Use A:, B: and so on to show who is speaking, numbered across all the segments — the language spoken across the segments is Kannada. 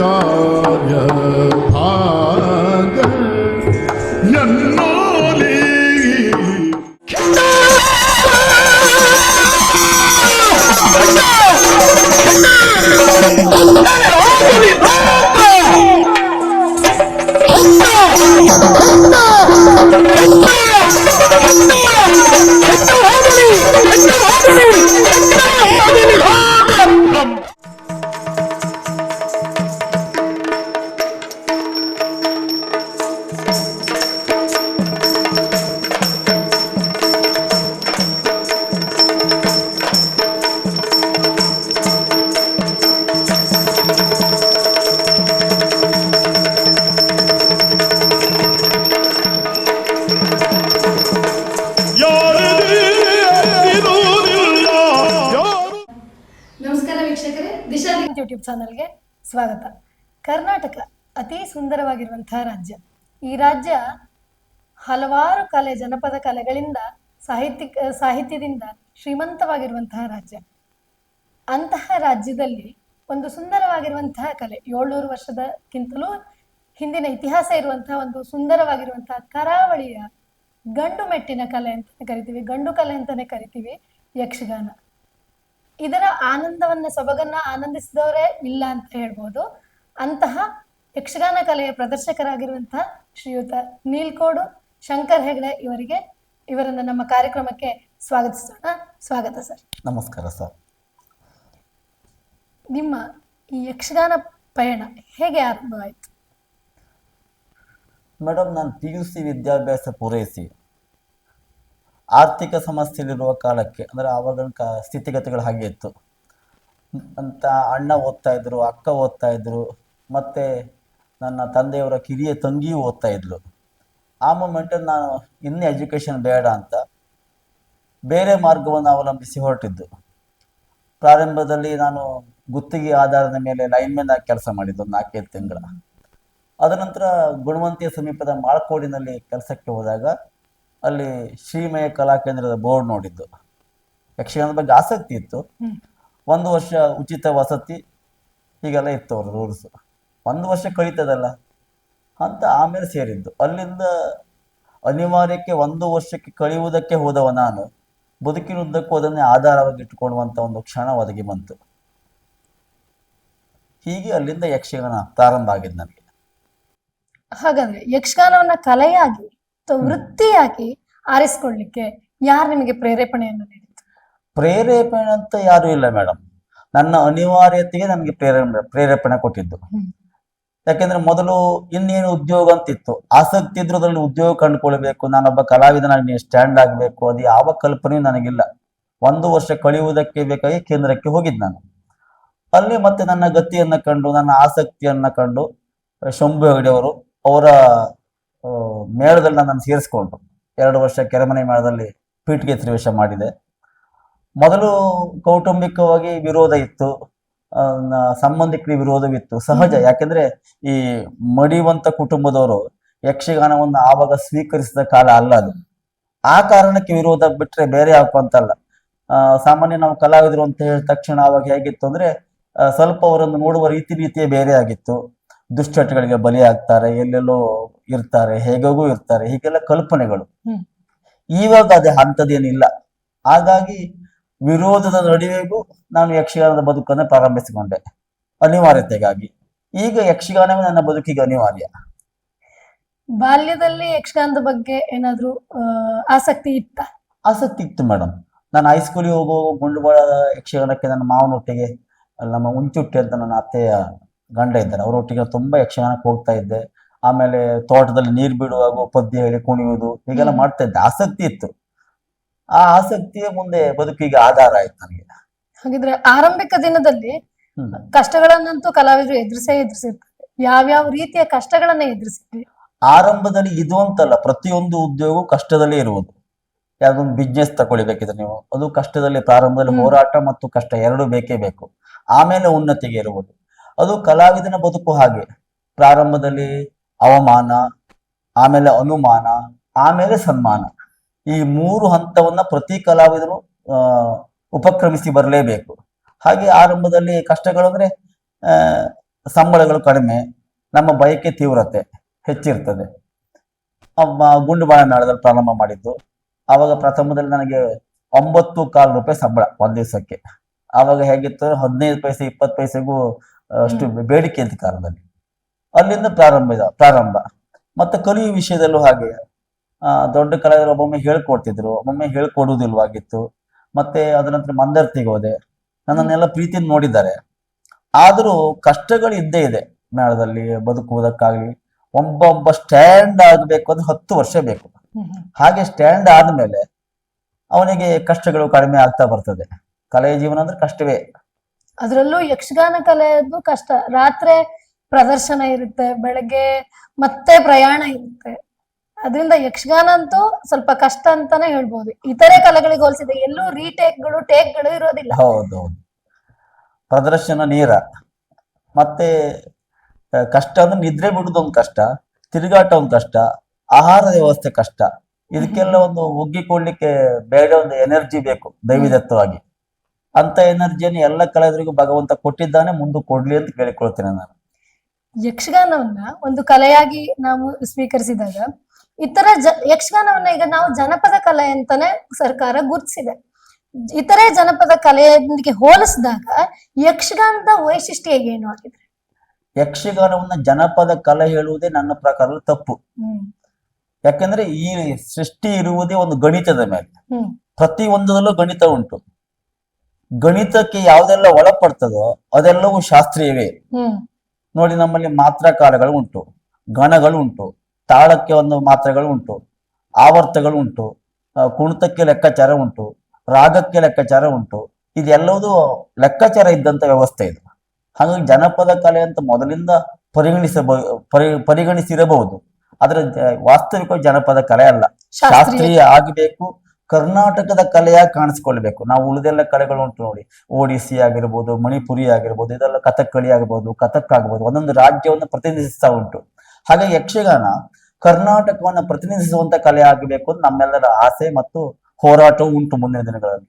A: ಕಾರ್ಯ
B: ಸ್ವಾಗತ. ಕರ್ನಾಟಕ ಅತಿ ಸುಂದರವಾಗಿರುವಂತಹ ರಾಜ್ಯ. ಈ ರಾಜ್ಯ ಹಲವಾರು ಕಲೆ, ಜನಪದ ಕಲೆಗಳಿಂದ ಸಾಹಿತ್ಯ ಸಾಹಿತ್ಯದಿಂದ ಶ್ರೀಮಂತವಾಗಿರುವಂತಹ ರಾಜ್ಯ. ಅಂತಹ ರಾಜ್ಯದಲ್ಲಿ ಒಂದು ಸುಂದರವಾಗಿರುವಂತಹ ಕಲೆ, ಏಳ್ನೂರು ವರ್ಷದಕ್ಕಿಂತಲೂ ಹಿಂದಿನ ಇತಿಹಾಸ ಇರುವಂತಹ ಒಂದು ಸುಂದರವಾಗಿರುವಂತಹ ಕರಾವಳಿಯ ಗಂಡು ಮೆಟ್ಟಿನ ಕಲೆ ಅಂತ ಕರಿತೀವಿ. ಗಂಡು ಕಲೆ ಅಂತಾನೆ ಕರಿತೀವಿ. ಯಕ್ಷಗಾನ. ಇದರ ಆನಂದವನ್ನ ಸೊಬಗನ್ನ ಆನಂದಿಸಿದವರೇ ಇಲ್ಲ ಅಂತ ಹೇಳ್ಬೋದು. ಅಂತಹ ಯಕ್ಷಗಾನ ಕಲೆಯ ಪ್ರದರ್ಶಕರಾಗಿರುವಂತಹ ಶ್ರೀಯುತ ನೀಲ್ಕೋಡು ಶಂಕರ್ ಹೆಗಡೆ ಇವರಿಗೆ ಇವರನ್ನ ನಮ್ಮ ಕಾರ್ಯಕ್ರಮಕ್ಕೆ ಸ್ವಾಗತಿಸೋಣ. ಸ್ವಾಗತ ಸರ್.
C: ನಮಸ್ಕಾರ ಸರ್.
B: ನಿಮ್ಮ ಈ ಯಕ್ಷಗಾನ ಪಯಣ ಹೇಗೆ ಆರಂಭವಾಯಿತು?
C: ಮೇಡಮ್ ನಾನು ಪಿ ಯು ಸಿ ವಿದ್ಯಾಭ್ಯಾಸ ಪೂರೈಸಿ ಆರ್ಥಿಕ ಸಮಸ್ಯೆಯಲ್ಲಿರುವ ಕಾಲಕ್ಕೆ, ಅಂದರೆ ಆವಾಗ ಕ, ಸ್ಥಿತಿಗತಿಗಳು ಹಾಗೆ ಇತ್ತು. ಅಂತ ಅಣ್ಣ ಓದ್ತಾ ಇದ್ರು, ಅಕ್ಕ ಓದ್ತಾ ಇದ್ರು, ಮತ್ತು ನನ್ನ ತಂದೆಯವರ ಕಿರಿಯ ತಂಗಿಯೂ ಓದ್ತಾ ಇದ್ಲು. ಆ ಮೂಮೆಂಟಲ್ಲಿ ನಾನು, ಇನ್ನೇ ಎಜುಕೇಷನ್ ಬೇಡ ಅಂತ ಬೇರೆ ಮಾರ್ಗವನ್ನು ಅವಲಂಬಿಸಿ ಹೊರಟಿದ್ದು. ಪ್ರಾರಂಭದಲ್ಲಿ ನಾನು ಗುತ್ತಿಗೆ ಆಧಾರದ ಮೇಲೆ ಲೈನ್ ಆಗಿ ಕೆಲಸ ಮಾಡಿದ್ದು ನಾಲ್ಕೈದು ತಿಂಗಳ. ಅದ ನಂತರ ಗುಣವಂತಿಯ ಸಮೀಪದ ಮಾಳ್ಕೋಡಿನಲ್ಲಿ ಕೆಲಸಕ್ಕೆ ಹೋದಾಗ ಅಲ್ಲಿ ಶ್ರೀಮಯ ಕಲಾ ಕೇಂದ್ರದ ಬೋರ್ಡ್ ನೋಡಿದ್ದು. ಯಕ್ಷಗಾನದ ಬಗ್ಗೆ ಆಸಕ್ತಿ ಇತ್ತು. ಒಂದು ವರ್ಷ ಉಚಿತ ವಸತಿ ಹೀಗೆಲ್ಲ ಇತ್ತು ಅವರು ರೂಲ್ಸ್. ಒಂದು ವರ್ಷ ಕಳೀತದಲ್ಲ? ಅಂತ ಆಮೇಲೆ ಸೇರಿದ್ದು. ಅಲ್ಲಿಂದ ಅನಿವಾರ್ಯಕ್ಕೆ ಒಂದು ವರ್ಷಕ್ಕೆ ಕಳೆಯುವುದಕ್ಕೆ ಹೋದವ ನಾನು. ಬದುಕಿನುದ್ದಕ್ಕೂ ಅದನ್ನೇ ಆಧಾರವಾಗಿ ಇಟ್ಟುಕೊಳ್ಳುವಂಥ ಒಂದು ಕ್ಷಣ ಒದಗಿ ಬಂತು. ಹೀಗೆ ಅಲ್ಲಿಂದ ಯಕ್ಷಗಾನ ಪ್ರಾರಂಭ ಆಗಿದ್ದು ನನಗೆ.
B: ಹಾಗಂದ್ರೆ ಯಕ್ಷಗಾನವನ್ನ ಕಲೆಯಾಗಿ ವೃತ್ತಿಯಾಗಿ ಆರಿಸ್ಕೊಳ್ಳಿಕ್ಕೆ ಯಾರು ನಿಮಗೆ ಪ್ರೇರೇಪಣೆಯನ್ನು ನೀಡಿದ್ರು
C: ಪ್ರೇರೇಪಣೆ ಅಂತ ಯಾರು ಇಲ್ಲ ಮೇಡಮ್ ನನ್ನ ಅನಿವಾರ್ಯತೆಗೆ ನನಗೆ ಪ್ರೇರಣೆ ಪ್ರೇರೇಪಣೆ ಕೊಟ್ಟಿದ್ದು. ಯಾಕೆಂದ್ರೆ ಮೊದಲು ಇನ್ನೇನು ಉದ್ಯೋಗ ಅಂತಿತ್ತು. ಆಸಕ್ತಿ ಇದ್ರು ಅದ್ರಲ್ಲಿ ಉದ್ಯೋಗ ಕಂಡುಕೊಳ್ಬೇಕು ನಾನೊಬ್ಬ ಕಲಾವಿದನಾಗಿ ಸ್ಟ್ಯಾಂಡ್ ಆಗಬೇಕು. ಅದು ಯಾವ ಕಲ್ಪನೆಯೂ ನನಗಿಲ್ಲ. ಒಂದು ವರ್ಷ ಕಳೆಯುವುದಕ್ಕೆ ಬೇಕಾಗಿ ಕೇಂದ್ರಕ್ಕೆ ಹೋಗಿದ್ದು ನಾನು. ಅಲ್ಲಿ ಮತ್ತೆ ನನ್ನ ಗತಿಯನ್ನ ಕಂಡು ನನ್ನ ಆಸಕ್ತಿಯನ್ನ ಕಂಡು ಶಂಭು ಹೆಗಡೆ ಅವರು ಮೇಳದಲ್ಲಿ ನನ್ನನ್ನು ಸೇರಿಸ್ಕೊಂಡ್ರು. ಎರಡು ವರ್ಷ ಕೆರೆಮನೆ ಮೇಳದಲ್ಲಿ ಪೀಠಿಗೆ ತ್ರಿವೇಶ ಮಾಡಿದೆ. ಮೊದಲು ಕೌಟುಂಬಿಕವಾಗಿ ವಿರೋಧ ಇತ್ತು. ಸಂಬಂಧಿಕರಿ ನ- ಸಂಬಂಧಿಕರ ವಿರೋಧವಿತ್ತು. ಸಹಜ. ಯಾಕೆಂದ್ರೆ ಈ ಮಡಿವಂತ ಕುಟುಂಬದವರು ಯಕ್ಷಗಾನವನ್ನು ಆವಾಗ ಸ್ವೀಕರಿಸಿದ ಕಾಲ ಅಲ್ಲ ಅದು. ಆ ಕಾರಣಕ್ಕೆ ವಿರೋಧ ಬಿಟ್ರೆ ಬೇರೆ ಯಾಕೋ ಅಂತಲ್ಲ. ಸಾಮಾನ್ಯ ನಾವು ಕಲಾವಿದರು ಅಂತ ಹೇಳಿದ ತಕ್ಷಣ ಅವಾಗ ಹೇಗಿತ್ತು ಅಂದ್ರೆ ಸ್ವಲ್ಪ ಅವರನ್ನು ನೋಡುವ ರೀತಿ ರೀತಿಯೇ ಬೇರೆ ಆಗಿತ್ತು. ದುಶ್ಚಟಗಳಿಗೆ ಬಲಿಯಾಗ್ತಾರೆ ಎಲ್ಲೆಲ್ಲೋ ಇರ್ತಾರೆ ಹೇಗೂ ಇರ್ತಾರೆ ಹೀಗೆಲ್ಲ ಕಲ್ಪನೆಗಳು. ಇವಾಗ ಅದೇ ಅಂಥದ್ದೇನಿಲ್ಲ ಹಾಗಾಗಿ ವಿರೋಧದ ನಡುವೆಗೂ ನಾನು ಯಕ್ಷಗಾನದ ಬದುಕನ್ನು ಪ್ರಾರಂಭಿಸಿಕೊಂಡೆ ಅನಿವಾರ್ಯತೆಗಾಗಿ. ಈಗ ಯಕ್ಷಗಾನವೇ ನನ್ನ ಬದುಕಿಗೆ ಅನಿವಾರ್ಯ.
B: ಬಾಲ್ಯದಲ್ಲಿ ಯಕ್ಷಗಾನದ ಬಗ್ಗೆ ಏನಾದ್ರೂ ಆಸಕ್ತಿ ಇತ್ತ?
C: ಆಸಕ್ತಿ ಇತ್ತು ಮೇಡಮ್ ನಾನು ಹೈಸ್ಕೂಲಿಗೆ ಹೋಗೋ ಗುಂಡುಬಾಳ ಯಕ್ಷಗಾನಕ್ಕೆ ನನ್ನ ಮಾವನೊಟ್ಟಿಗೆ ನಮ್ಮ ಉಂಚುಟ್ಟೆ ಅಂತ ನನ್ನ ಅತ್ತೆಯ ಗಂಡ ಇದ್ದಾರೆ. ಅವರೊಟ್ಟಿಗೆ ತುಂಬಾ ಯಕ್ಷಗಾನಕ್ಕೆ ಹೋಗ್ತಾ ಇದ್ದೆ. ಆಮೇಲೆ ತೋಟದಲ್ಲಿ ನೀರು ಬಿಡುವಾಗ ಪದ್ಯ ಹೇಳಿ ಕುಣಿಯುವುದು ಹೀಗೆಲ್ಲ. ಮಾಡ್ತಾ ಇದ್ದೆ. ಆಸಕ್ತಿ ಇತ್ತು. ಆ ಆಸಕ್ತಿಯ ಮುಂದೆ ಬದುಕಿಗೆ ಆಧಾರ ಆಯ್ತು ನನಗೆ.
B: ಹಾಗಿದ್ರೆ ಆರಂಭಿಕ ದಿನದಲ್ಲಿ. ಕಷ್ಟಗಳನ್ನಂತೂ ಕಲಾವಿದರು ಎದುರಿಸೇ ಎದುರಿಸಿರ್ತಾರೆ ಯಾವ್ಯಾವ ರೀತಿಯ ಕಷ್ಟಗಳನ್ನ ಎದುರಿಸಿದ್ರಿ?
C: ಆರಂಭದಲ್ಲಿ ಇದು ಅಂತಲ್ಲ ಪ್ರತಿಯೊಂದು ಉದ್ಯೋಗವು ಕಷ್ಟದಲ್ಲೇ ಇರುವುದು. ಯಾವ್ದೊಂದು ಬಿಸ್ನೆಸ್ ತಗೊಳ್ಬೇಕಿದ್ರೆ ನೀವು. ಅದು ಕಷ್ಟದಲ್ಲಿ ಪ್ರಾರಂಭದಲ್ಲಿ ಹೋರಾಟ ಮತ್ತು ಕಷ್ಟ ಎರಡು ಬೇಕೇ ಬೇಕು. ಆಮೇಲೆ ಉನ್ನತಿಗೆ ಇರುವುದು. ಅದು ಕಲಾವಿದನ ಬದುಕು ಹಾಗೆ. ಪ್ರಾರಂಭದಲ್ಲಿ ಅವಮಾನ, ಆಮೇಲೆ ಅನುಮಾನ, ಆಮೇಲೆ ಸನ್ಮಾನ. ಈ ಮೂರು ಹಂತವನ್ನ ಪ್ರತಿ ಕಲಾವಿದನು ಉಪಕ್ರಮಿಸಿ ಬರಲೇಬೇಕು. ಹಾಗೆ ಆರಂಭದಲ್ಲಿ ಕಷ್ಟಗಳು ಅಂದ್ರೆ ಸಂಬಳಗಳು ಕಡಿಮೆ, ನಮ್ಮ ಬಯಕೆ ತೀವ್ರತೆ ಹೆಚ್ಚಿರ್ತದೆ. ಗುಂಡು ಬಾಳ ಮೇಳದಲ್ಲಿ ಪ್ರಾರಂಭ ಮಾಡಿದ್ದು. ಆವಾಗ ಪ್ರಥಮದಲ್ಲಿ ನನಗೆ ಒಂಬತ್ತು ಕಾಲು ರೂಪಾಯಿ ಸಂಬಳ ಒಂದ್ ದಿವಸಕ್ಕೆ. ಆವಾಗ ಹೇಗಿತ್ತು, ಹದಿನೈದು ಪೈಸೆ, ಇಪ್ಪತ್ತು ಪೈಸೆಗೂ ಅಷ್ಟು ಬೇಡಿಕೆ ಅಂತ ಕಾಲದಲ್ಲಿ. ಅಲ್ಲಿಂದ ಪ್ರಾರಂಭ ಪ್ರಾರಂಭ. ಮತ್ತೆ ಕಲಿಯುವ ವಿಷಯದಲ್ಲೂ ಹಾಗೆ. ದೊಡ್ಡ ಕಲಾವಿದರು ಒಬ್ಬೊಮ್ಮೆ ಹೇಳ್ಕೊಡ್ತಿದ್ರು, ಒಮ್ಮೊಮ್ಮೆ ಹೇಳ್ಕೊಡುವುದಿಲ್ವಾಗಿತ್ತು ಮತ್ತೆ ಅದರ ನಂತರ ಮಂದರ್ತಿಗೆ ಹೋದೆ. ನನ್ನನ್ನೆಲ್ಲ ಪ್ರೀತಿಯಿಂದ ನೋಡಿದ್ದಾರೆ. ಆದರೂ ಕಷ್ಟಗಳು ಇದ್ದೇ ಇದೆ ಮೇಳದಲ್ಲಿ ಬದುಕುವುದಕ್ಕಾಗ್ಲಿ. ಒಬ್ಬ ಒಬ್ಬ ಸ್ಟ್ಯಾಂಡ್ ಆಗಬೇಕು ಅಂದ್ರೆ ಹತ್ತು ವರ್ಷ ಬೇಕು. ಹಾಗೆ ಸ್ಟ್ಯಾಂಡ್ ಆದ್ಮೇಲೆ ಅವನಿಗೆ ಕಷ್ಟಗಳು ಕಡಿಮೆ ಆಗ್ತಾ ಬರ್ತದೆ. ಕಲೆಯ ಜೀವನ ಅಂದ್ರೆ ಕಷ್ಟವೇ.
B: ಅದ್ರಲ್ಲೂ ಯಕ್ಷಗಾನ ಕಲೆಯದು ಕಷ್ಟ. ರಾತ್ರಿ ಪ್ರದರ್ಶನ ಇರುತ್ತೆ, ಬೆಳಗ್ಗೆ ಮತ್ತೆ ಪ್ರಯಾಣ ಇರುತ್ತೆ. ಅದರಿಂದ ಯಕ್ಷಗಾನ ಅಂತೂ ಸ್ವಲ್ಪ ಕಷ್ಟ ಅಂತಾನೆ ಹೇಳ್ಬೋದು. ಇತರೆ ಕಲೆಗಳಿಗೆ ಹೋಲಿಸಿದೆ ಎಲ್ಲೂ ರೀಟೇಕ್ಗಳು, ಟೇಕ್ಗಳು ಇರೋದಿಲ್ಲ.
C: ಹೌದು ಪ್ರದರ್ಶನ ನೀರ. ಮತ್ತೆ ಕಷ್ಟ ಅಂದ್ರೆ ನಿದ್ರೆ ಬಿಡುದೊಂದು ಕಷ್ಟ ತಿರುಗಾಟ ಒಂದು ಕಷ್ಟ, ಆಹಾರ ವ್ಯವಸ್ಥೆ ಕಷ್ಟ. ಇದಕ್ಕೆಲ್ಲ ಒಂದು ಒಗ್ಗಿಕೊಳ್ಳಿಕ್ಕೆ ಬೇಡ ಒಂದು ಎನರ್ಜಿ ಬೇಕು, ದೈವಿದತ್ತವಾಗಿ. ಅಂತ ಎನರ್ಜಿಯನ್ನು ಎಲ್ಲ ಕಲಾವಿದರಿಗೂ ಭಗವಂತ ಕೊಟ್ಟಿದ್ದಾನೆ ಮುಂದೆ ಕೊಡ್ಲಿ ಅಂತ ಕೇಳಿಕೊಳ್ತೇನೆ ನಾನು.
B: ಯಕ್ಷಗಾನವನ್ನ ಒಂದು ಕಲೆಯಾಗಿ ನಾವು ಸ್ವೀಕರಿಸಿದಾಗ ಇತರ ಜ ಯಕ್ಷಗಾನವನ್ನ ಈಗ ನಾವು ಜನಪದ ಕಲೆ ಅಂತಾನೆ ಸರ್ಕಾರ ಗುರುತಿಸಿದೆ. ಇತರೆ ಜನಪದ ಕಲೆಯೊಂದಿಗೆ ಹೋಲಿಸಿದಾಗ ಯಕ್ಷಗಾನದ ವೈಶಿಷ್ಟ್ಯ ಏನು ಆಗಿದೆ
C: ಯಕ್ಷಗಾನವನ್ನ ಜನಪದ ಕಲೆ ಹೇಳುವುದೇ ನನ್ನ ಪ್ರಕಾರ ತಪ್ಪು. ಯಾಕಂದ್ರೆ ಈ ಸೃಷ್ಟಿ ಇರುವುದೇ ಒಂದು ಗಣಿತದ ಮೇಲೆ. ಪ್ರತಿ ಒಂದರಲ್ಲೂ ಗಣಿತ ಉಂಟು. ಗಣಿತಕ್ಕೆ ಯಾವ್ದೆಲ್ಲ ಒಳಪಡ್ತದೋ ಅದೆಲ್ಲವೂ ಶಾಸ್ತ್ರೀಯವೇ. ನೋಡಿ ನಮ್ಮಲ್ಲಿ ಮಾತ್ರಾಕಾರಗಳು ಉಂಟು ಗಣಗಳು ಉಂಟು ತಾಳಕ್ಕೆ ಒಂದು ಮಾತ್ರೆಗಳು ಉಂಟು ಆವರ್ತಗಳು ಉಂಟು ಕುಣಿತಕ್ಕೆ ಲೆಕ್ಕಾಚಾರ ಉಂಟು ರಾಗಕ್ಕೆ ಲೆಕ್ಕಾಚಾರ ಉಂಟು ಇದೆಲ್ಲವೂ ಲೆಕ್ಕಾಚಾರ ಇದ್ದಂತ ವ್ಯವಸ್ಥೆ ಇದು. ಹಾಗಾಗಿ ಜನಪದ ಕಲೆ ಅಂತ ಮೊದಲಿಂದ ಪರಿಗಣಿಸಬ ಪರಿ ಪರಿಗಣಿಸಿರಬಹುದು. ಆದ್ರೆ ವಾಸ್ತವಿಕ ಜನಪದ ಕಲೆ ಅಲ್ಲ.
B: ಶಾಸ್ತ್ರೀಯ
C: ಆಗಬೇಕು ಕರ್ನಾಟಕದ ಕಲೆಯಾಗಿ ಕಾಣಿಸ್ಕೊಳ್ಬೇಕು. ನಾವು ಉಳಿದೆಲ್ಲ ಕಲೆಗಳು ಉಂಟು ನೋಡಿ. ಒಡಿಸಿ ಆಗಿರ್ಬೋದು, ಮಣಿಪುರಿ ಆಗಿರ್ಬೋದು, ಇದೆಲ್ಲ ಕಥಕ್ಕಳಿ ಆಗಿರ್ಬೋದು ಕಥಕ್ ಆಗ್ಬೋದು, ಒಂದೊಂದು ರಾಜ್ಯವನ್ನು ಪ್ರತಿನಿಧಿಸ್ತಾ ಉಂಟು. ಹಾಗೆ ಯಕ್ಷಗಾನ ಕರ್ನಾಟಕವನ್ನ ಪ್ರತಿನಿಧಿಸುವಂತ ಕಲೆ ಆಗಬೇಕು ಅಂತ ನಮ್ಮೆಲ್ಲರ ಆಸೆ ಮತ್ತು ಹೋರಾಟವೂ ಉಂಟು ಮುಂದಿನ ದಿನಗಳಲ್ಲಿ.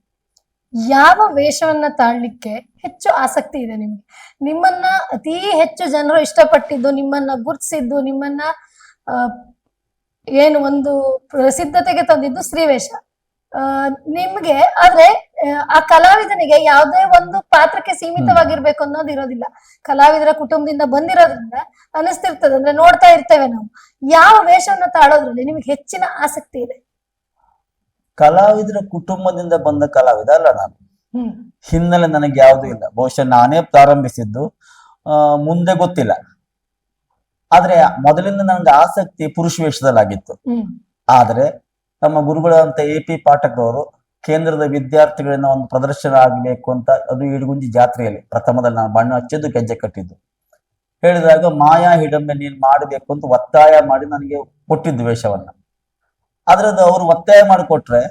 B: ಯಾವ ವೇಷವನ್ನ ತಾಳ್ಲಿಕ್ಕೆ ಹೆಚ್ಚು ಆಸಕ್ತಿ ಇದೆ ನಿಮ್ಗೆ? ನಿಮ್ಮನ್ನ ಅತಿ ಹೆಚ್ಚು ಜನರು ಇಷ್ಟಪಟ್ಟಿದ್ದು, ನಿಮ್ಮನ್ನ ಗುರ್ತಿಸಿದ್ದು, ನಿಮ್ಮನ್ನ ಏನು ಒಂದು ಪ್ರಸಿದ್ಧತೆಗೆ ತಂದಿದ್ದು ಸ್ತ್ರೀವೇಷ ನಿಮ್ಗೆ ಆದ್ರೆ ಆ, ಕಲಾವಿದನಿಗೆ ಯಾವುದೇ ಒಂದು ಪಾತ್ರಕ್ಕೆ ಸೀಮಿತವಾಗಿರ್ಬೇಕು ಅನ್ನೋದು ಇರೋದಿಲ್ಲ. ಕಲಾವಿದರ ಕುಟುಂಬದಿಂದ ಬಂದಿರೋದ್ರಿಂದ ಅನಿಸ್ತಿರ್ತದೆ. ಅಂದ್ರೆ ನೋಡ್ತಾ ಇರ್ತೇವೆ ನಾವು. ಯಾವ ವೇಷವನ್ನ ತಾಳೋದ್ರಲ್ಲಿ ನಿಮ್ಗೆ ಹೆಚ್ಚಿನ ಆಸಕ್ತಿ ಇದೆ?
C: ಕಲಾವಿದರ ಕುಟುಂಬದಿಂದ ಬಂದ ಕಲಾವಿದ ಅಲ್ಲ ನಾನು. ಹಿನ್ನೆಲೆ ನನಗೆ ಯಾವುದು ಇಲ್ಲ. ಬಹುಶಃ ನಾನೇ ಪ್ರಾರಂಭಿಸಿದ್ದು ಮುಂದೆ ಗೊತ್ತಿಲ್ಲ. ಆದ್ರೆ ಮೊದಲಿಂದ ನನಗೆ ಆಸಕ್ತಿ ಪುರುಷ ವೇಷದಲ್ಲಾಗಿತ್ತು. ಆದ್ರೆ ನಮ್ಮ ಗುರುಗಳಂತ ಎ ಪಿ ಕೇಂದ್ರದ ವಿದ್ಯಾರ್ಥಿಗಳಿಂದ ಒಂದು ಪ್ರದರ್ಶನ ಆಗಬೇಕು ಅಂತ ಅದು ಇಡಗುಂಜಿ ಜಾತ್ರೆಯಲ್ಲಿ ಪ್ರಥಮದಲ್ಲಿ ನಾನು ಬಣ್ಣ ಹಚ್ಚಿದ್ದು, ಗೆಜ್ಜೆ ಕಟ್ಟಿದ್ದು. ಹೇಳಿದಾಗ, ಮಾಯಾ ಹಿಡಂಬೆ ನೀನ್ ಮಾಡಬೇಕು ಅಂತ ಒತ್ತಾಯ ಮಾಡಿ ನನಗೆ ಕೊಟ್ಟಿದ್ದು ವೇಷವನ್ನ. ಆದ್ರೆ ಅದು ಅವರು ಒತ್ತಾಯ ಮಾಡಿಕೊಟ್ರೆ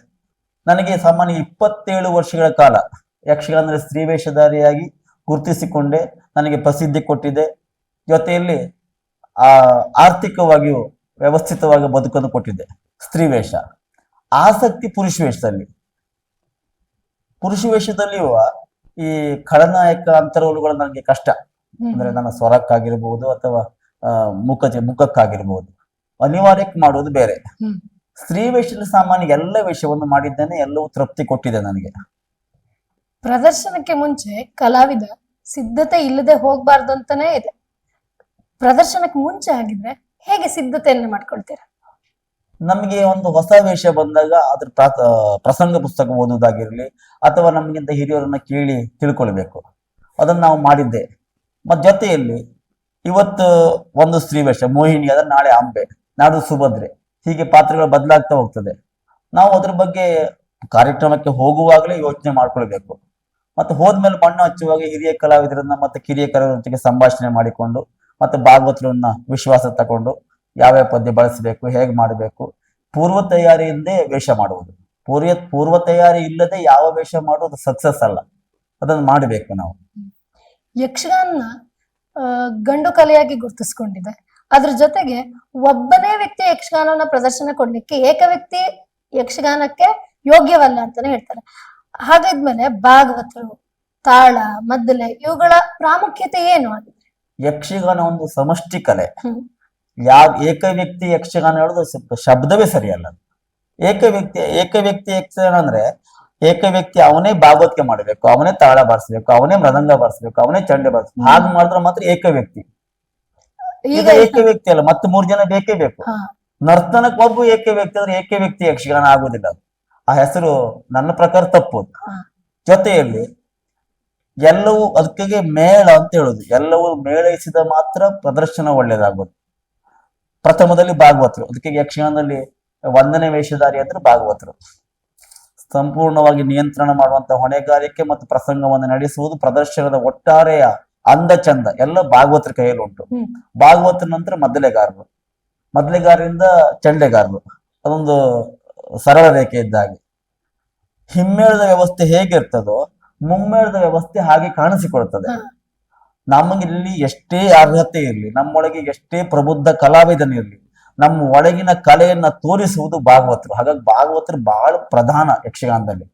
C: ನನಗೆ ಸಾಮಾನ್ಯ ಇಪ್ಪತ್ತೇಳು ವರ್ಷಗಳ ಕಾಲ ಯಕ್ಷಗಾನದ ಸ್ತ್ರೀ ವೇಷಧಾರಿಯಾಗಿ ಗುರುತಿಸಿಕೊಂಡೆ, ನನಗೆ ಪ್ರಸಿದ್ಧಿ ಕೊಟ್ಟಿದೆ. ಜೊತೆಯಲ್ಲಿ ಆ ಆರ್ಥಿಕವಾಗಿಯೂ ವ್ಯವಸ್ಥಿತವಾಗಿ ಬದುಕನ್ನು ಕೊಟ್ಟಿದೆ ಸ್ತ್ರೀ ವೇಷ. ಆಸಕ್ತಿ ಪುರುಷ ವೇಷದಲ್ಲಿ. ಪುರುಷ ವೇಷದಲ್ಲಿಯೂ ಈ ಖಳನಾಯಕ ಅಂತರವಲುಗಳು ನನಗೆ ಕಷ್ಟ. ಅಂದ್ರೆ ನನ್ನ ಸ್ವರಕ್ಕಾಗಿರ್ಬಹುದು ಅಥವಾ ಆ, ಮುಖ ಮುಖಕ್ಕಾಗಿರ್ಬಹುದು ಅನಿವಾರ್ಯಕ್ಕೆ ಮಾಡೋದು ಬೇರೆ. ಸ್ತ್ರೀ ವೇಷದಲ್ಲಿ ಸಾಮಾನ್ಯ ಎಲ್ಲ ವೇಷವನ್ನು ಮಾಡಿದ್ದೇನೆ ಎಲ್ಲವೂ ತೃಪ್ತಿ ಕೊಟ್ಟಿದೆ ನನಗೆ.
B: ಪ್ರದರ್ಶನಕ್ಕೆ ಮುಂಚೆ ಕಲಾವಿದ ಸಿದ್ಧತೆ ಇಲ್ಲದೆ ಹೋಗ್ಬಾರ್ದು ಅಂತಾನೆ ಇದೆ. ಪ್ರದರ್ಶನಕ್ಕೆ ಮುಂಚೆ ಆಗಿದ್ರೆ ಹೇಗೆ ಸಿದ್ಧತೆಯನ್ನು ಮಾಡ್ಕೊಳ್ತೀರಾ?
C: ನಮಗೆ ಒಂದು ಹೊಸ ವೇಷ ಬಂದಾಗ ಅದ್ರ ಪ್ರಸಂಗ ಪುಸ್ತಕ ಓದುವುದಾಗಿರ್ಲಿ ಅಥವಾ ನಮಗಿಂತ ಹಿರಿಯರನ್ನ ಕೇಳಿ ತಿಳ್ಕೊಳ್ಬೇಕು. ಅದನ್ನ ನಾವು ಮಾಡಿದ್ದೆ. ಮತ್ ಜೊತೆಯಲ್ಲಿ ಇವತ್ತು ಒಂದು ಸ್ತ್ರೀ ವೇಷ, ಮೋಹಿನಿ ಅದ್ರ ನಾಳೆ ಅಂಬೆ ನಾಡು ಸುಭದ್ರೆ. ಹೀಗೆ ಪಾತ್ರಗಳು ಬದಲಾಗ್ತಾ ಹೋಗ್ತದೆ. ನಾವು ಅದ್ರ ಬಗ್ಗೆ ಕಾರ್ಯಕ್ರಮಕ್ಕೆ ಹೋಗುವಾಗಲೇ ಯೋಚನೆ ಮಾಡ್ಕೊಳ್ಬೇಕು. ಮತ್ತೆ ಹೋದ್ಮೇಲೆ ಬಣ್ಣ ಹಚ್ಚುವಾಗ ಹಿರಿಯ ಕಲಾವಿದರನ್ನ ಮತ್ತೆ ಕಿರಿಯ ಕಲಾವಿದರ ಜೊತೆಗೆ ಸಂಭಾಷಣೆ ಮಾಡಿಕೊಂಡು ಮತ್ತೆ ಭಾಗವತರನ್ನ ವಿಶ್ವಾಸ ತಕೊಂಡು ಯಾವ್ಯಾವ ಪದ್ಯ ಬಳಸಬೇಕು ಹೇಗೆ ಮಾಡಬೇಕು ಪೂರ್ವ ತಯಾರಿಯಿಂದೇ ವೇಷ ಮಾಡುವುದು. ಪೂರ್ವ ಪೂರ್ವ ತಯಾರಿ ಇಲ್ಲದೆ ಯಾವ ವೇಷ ಮಾಡೋದು ಸಕ್ಸಸ್ ಅಲ್ಲ. ಅದನ್ನು ಮಾಡಬೇಕು ನಾವು.
B: ಯಕ್ಷಗಾನ ಗಂಡು ಕಲೆಯಾಗಿ ಗುರುತಿಸಿಕೊಂಡಿದೆ. ಅದ್ರ ಜೊತೆಗೆ ಒಬ್ಬನೇ ವ್ಯಕ್ತಿ ಯಕ್ಷಗಾನವನ್ನ ಪ್ರದರ್ಶನ ಕೊಡ್ಲಿಕ್ಕೆ ಏಕ ವ್ಯಕ್ತಿ ಯಕ್ಷಗಾನಕ್ಕೆ ಯೋಗ್ಯವಲ್ಲ ಅಂತಾನೆ ಹೇಳ್ತಾರೆ. ಹಾಗಾದ್ಮೇಲೆ ಭಾಗವತರು ತಾಳ ಮದ್ದಲೆ ಇವುಗಳ ಪ್ರಾಮುಖ್ಯತೆ ಏನು?
C: ಯಕ್ಷಗಾನ ಒಂದು ಸಮಷ್ಟಿ ಕಲೆ. ಯಾವ ಏಕ ವ್ಯಕ್ತಿ ಯಕ್ಷಗಾನ ಹೇಳೋದು ಶಬ್ದವೇ ಸರಿಯಲ್ಲ ಏಕ ವ್ಯಕ್ತಿ ಏಕ ವ್ಯಕ್ತಿ ಯಕ್ಷಗಾನ ಅಂದ್ರೆ ಏಕ ವ್ಯಕ್ತಿ ಅವನೇ ಭಾಗವತ್ಕೆ ಮಾಡಬೇಕು ಅವನೇ ತಾಳ ಬಾರಿಸ್ಬೇಕು ಅವನೇ ಮೃದಂಗ ಬಾರಿಸ್ಬೇಕು ಅವನೇ ಚಂಡೆ ಬಾರಿಸ್ಬೇಕು ಹಾಗೆ ಮಾಡಿದ್ರೆ ಮಾತ್ರ ಏಕ ವ್ಯಕ್ತಿ.
B: ಈಗ
C: ಏಕ ವ್ಯಕ್ತಿ ಅಲ್ಲ ಮತ್ತೆ ಮೂರ್ ಜನ ಬೇಕೇ ಬೇಕು. ನರ್ತನಕ್ಕೆ ಒಬ್ಬ ಏಕ ವ್ಯಕ್ತಿ ಅಂದ್ರೆ ಏಕ ವ್ಯಕ್ತಿ ಯಕ್ಷಗಾನ ಆಗುದಿಲ್ಲ ಆ ಹೆಸರು ನನ್ನ ಪ್ರಕಾರ ತಪ್ಪು ಜೊತೆಯಲ್ಲಿ ಎಲ್ಲವೂ ಅದಕ್ಕೆ ಮೇಳ ಅಂತ ಹೇಳುದು. ಎಲ್ಲವೂ ಮೇಳೈಸಿದ ಮಾತ್ರ ಪ್ರದರ್ಶನ ಒಳ್ಳೇದಾಗೋದು ಪ್ರಥಮದಲ್ಲಿ ಭಾಗವತರು. ಅದಕ್ಕೆ ಯಕ್ಷಗಾನದಲ್ಲಿ ಒಂದನೇ ವೇಷಧಾರಿ ಅಂದ್ರೆ ಭಾಗವತರು. ಸಂಪೂರ್ಣವಾಗಿ ನಿಯಂತ್ರಣ ಮಾಡುವಂತಹ ಹೊಣೆಗಾರಿಕೆ ಮತ್ತು ಪ್ರಸಂಗವನ್ನು ನಡೆಸುವುದು ಪ್ರದರ್ಶನದ ಒಟ್ಟಾರೆಯ ಅಂದ ಚಂದ ಎಲ್ಲ ಭಾಗವತರ ಕೈಯಲ್ಲಿ ಉಂಟು. ಭಾಗವತ ನಂತರ ಮದ್ದಲೆಗಾರರು ಮದ್ದಲೆಗಾರರಿಂದ ಚಂಡೆಗಾರರು. ಅದೊಂದು ಸರಳ ರೇಖೆ ಇದ್ದಾಗೆ ಹಿಮ್ಮೇಳದ ವ್ಯವಸ್ಥೆ ಹೇಗಿರ್ತದೋ ಮುಮ್ಮೇಳದ ವ್ಯವಸ್ಥೆ ಹಾಗೆ ಕಾಣಿಸಿಕೊಳ್ತದೆ. ನಮಗಿಲ್ಲಿ ಎಷ್ಟೇ ಅರ್ಹತೆ ಇರಲಿ ನಮ್ಮೊಳಗೆ ಎಷ್ಟೇ ಪ್ರಬುದ್ಧ ಕಲಾವಿದನಿರ್ಲಿ ನಮ್ಮ ಒಳಗಿನ ಕಲೆಯನ್ನ ತೋರಿಸುವುದು ಭಾಗವತರು. ಹಾಗಾಗಿ ಭಾಗವತರು ಬಹಳ ಪ್ರಧಾನ ಯಕ್ಷಗಾನದಲ್ಲಿ.